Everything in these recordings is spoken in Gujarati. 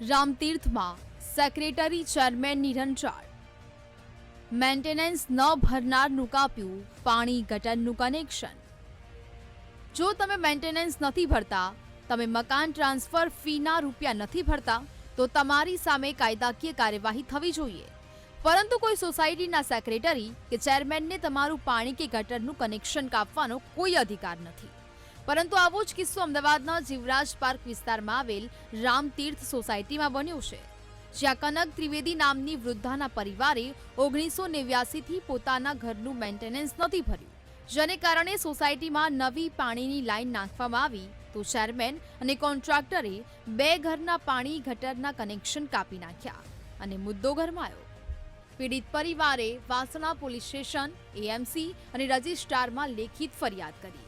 રામતીર્થમાં સેક્રેટરી ચેરમેનની રંચાળ મેન્ટેનન્સ ન ભરનારનું કાપ્યું પાણી ગટરનું કનેક્શન. જો તમે મેન્ટેનન્સ નથી ભરતા, તમે મકાન ટ્રાન્સફર ફીના રૂપિયા નથી ભરતા, તો તમારી સામે કાયદાકીય કાર્યવાહી થવી જોઈએ. પરંતુ કોઈ સોસાયટીના સેક્રેટરી કે ચેરમેનને તમારું પાણી કે ગટરનું કનેક્શન કાપવાનો કોઈ અધિકાર નથી. પરંતુ આવો જ કિસ્સો અમદાવાદના જીવરાજ પાર્ક વિસ્તારમાં આવેલ રામતીર્થ સોસાયટીમાં બન્યો છે, જ્યાં કનક ત્રિવેદી નામની વૃદ્ધાના પરિવારે ઓગણીસો નેવ્યાસીથી પોતાના ઘરનું મેન્ટેનન્સ નથી ભર્યું. જેને કારણે સોસાયટીમાં નવી પાણીની લાઇન નાખવામાં આવી તો ચેરમેન અને કોન્ટ્રાક્ટરે બે ઘરના પાણી ગટરના કનેક્શન કાપી નાખ્યા અને મુદ્દો ગરમાયો. પીડિત પરિવારે વાસણા પોલીસ સ્ટેશન, એએમસી અને રજિસ્ટ્રારમાં લેખિત ફરિયાદ કરી.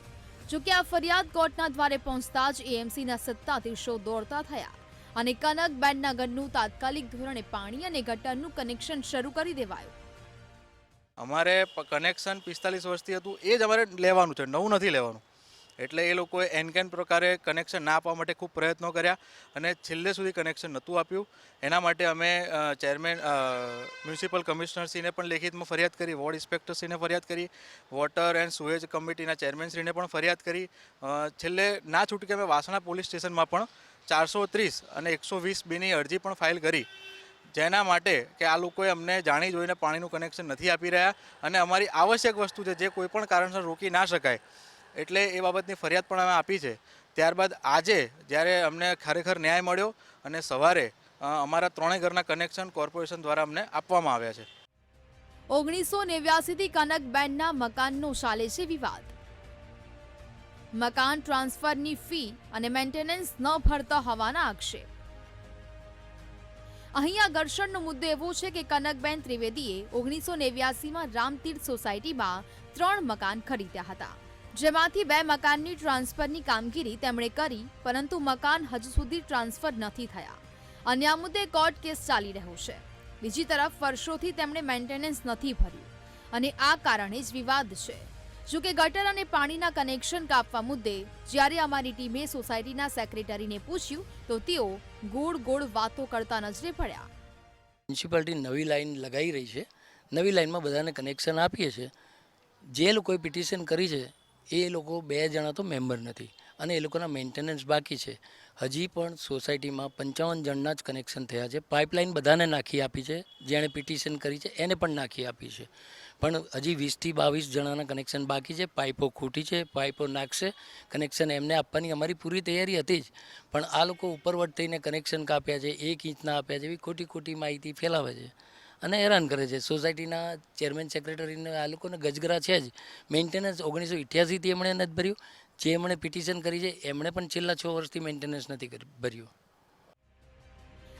જોકે આ ફરિયાદ કોર્ટના દ્વારે પહોંચતા જ એએમસીના સત્તાધીશો દોડતા થયા અને કનક બેન્ડના ઘરનું તાત્કાલિક ધોરણે પાણી અને ગટરનું કનેક્શન શરૂ કરી દેવાયું. અમારે કનેક્શન પિસ્તાલીસ વર્ષથી હતું. એ જ અમારે લેવાનું છે. નવું નથી લેવાનું. એટલે એ લોકોએ એનકેન પ્રકારે કનેક્શન ના આપવા માટે ખૂબ પ્રયત્નો કર્યા અને છેલ્લે સુધી કનેક્શન નહોતું આપ્યું. એના માટે અમે ચેરમેન મ્યુનિસિપલ કમિશનરશ્રીને પણ લેખિતમાં ફરિયાદ કરી વોર્ડ ઇન્સ્પેક્ટરશ્રીને ફરિયાદ કરી વોટર એન્ડ સુએજ કમિટીના ચેરમેનશ્રીને પણ ફરિયાદ કરી. છેલ્લે ના છૂટકે અમે વાસણા પોલીસ સ્ટેશનમાં પણ ચારસો ત્રીસ અને એકસો વીસ બીની અરજી પણ ફાઇલ કરી. જેના માટે કે આ લોકોએ અમને જાણી જોઈને પાણીનું કનેક્શન નથી આપી રહ્યા અને અમારી આવશ્યક વસ્તુ છે જે કોઈ પણ કારણસર રોકી ના શકાય. એટલે એ બાબતની ફરિયાદ પણ અમે આપી છે. ત્યારબાદ આજે જ્યારે અમને ખરેખર ન્યાય મળ્યો અને સવારે અમારા ત્રણેય ઘરના કનેક્શન કોર્પોરેશન દ્વારા અમને આપવામાં આવ્યા છે. ઓગણીસો નેવ્યાસીથી કનકબેનના મકાનનો ચાલે છે વિવાદ. મકાન ટ્રાન્સફરની ફી અને મેન્ટેનન્સ ન ભરતા હોવાના આક્ષેપ. અહીંયા ઘર્ષણનો મુદ્દો એવો છે કે કનકબેન ત્રિવેદીએ ઓગણીસો નેવ્યાસીમાં રામતીર્થ સોસાયટીમાં ત્રણ મકાન ખરીદ્યા હતા. જેમાંથી બે મકાનની ટ્રાન્સફરની કામગીરી તેમણે કરી, પરંતુ મકાન હજુ સુધી ટ્રાન્સફર નથી થયા. અને આ મુદ્દે કોર્ટ કેસ ચાલી રહ્યો છે. બીજી તરફ વર્ષોથી તેમણે મેન્ટેનન્સ નથી ભર્યું અને આ કારણે જ વિવાદ છે. જો કે ગટર અને પાણીના કનેક્શન કાપવા મુદ્દે જ્યારે અમારી ટીમે સોસાયટીના સેક્રેટરીને પૂછ્યું, તો તેઓ ગોળ ગોળ વાતો કરતા નજરે પડ્યા. મ્યુનિસિપાલિટી નવી લાઈન લગાવી રહી છે. નવી લાઈનમાં બધાને કનેક્શન આપીએ છીએ. જે લોકોએ પિટિશન કરી છે એ લોકો બે જણા તો મેમ્બર નથી. અને એ લોકોના મેન્ટેનન્સ બાકી છે. હજી પણ સોસાયટીમાં પંચાવન જણના જ કનેક્શન થયા છે. પાઇપલાઇન બધાને નાખી આપી છે. જેણે પિટિશન કરી છે, એને પણ નાખી આપી છે. પણ હજી વીસથી બાવીસ જણાના કનેક્શન બાકી છે. પાઇપો ખૂટી છે, પાઇપો નાખશે. કનેક્શન એમને આપવાની અમારી પૂરી તૈયારી હતી જ. પણ આ લોકો ઉપરવટ થઈને કનેક્શન કાપ્યા છે, એક ઇંચના આપ્યા છે, એવી ખોટી ખોટી માહિતી ફેલાવે છે. અને હેરાન કરે છે. સોસાયટીના ચેરમેન, સેક્રેટરીને આ લોકોને ગજગરા છે જ. મેન્ટેનન્સ ઓગણીસો ઇઠ્યાસીથી એમણે નથી ભર્યું. જે એમણે પિટિશન કરી છે, એમણે પણ છેલ્લા છ વર્ષથી મેન્ટેનન્સ નથી ભર્યું.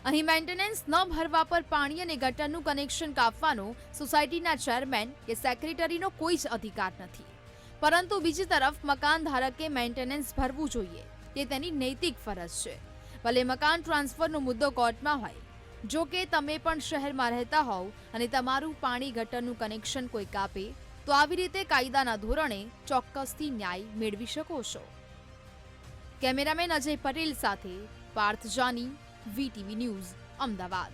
અહીં મેન્ટેનન્સ ન ભરવા પર પાણી અને ગટરનું કનેક્શન કાપવાનો સોસાયટીના ચેરમેન કે સેક્રેટરીનો કોઈ જ અધિકાર નથી. પરંતુ બીજી તરફ મકાન ધારકે મેન્ટેનન્સ ભરવું જોઈએ. તે તેની નૈતિક ફરજ છે. ભલે મકાન ટ્રાન્સફરનો મુદ્દો કોર્ટમાં હોય જો કે તમે પણ શહેરમાં રહેતા હોવ અને તમારું પાણી ગટરનું કનેક્શન કોઈ કાપે, તો આવી રીતે કાયદાના ધોરણે ચોક્કસથી ન્યાય મેળવી શકો છો. કેમેરામેન અજય પટેલ સાથે પાર્થ જાની વીટીવી ન્યૂઝ, અમદાવાદ.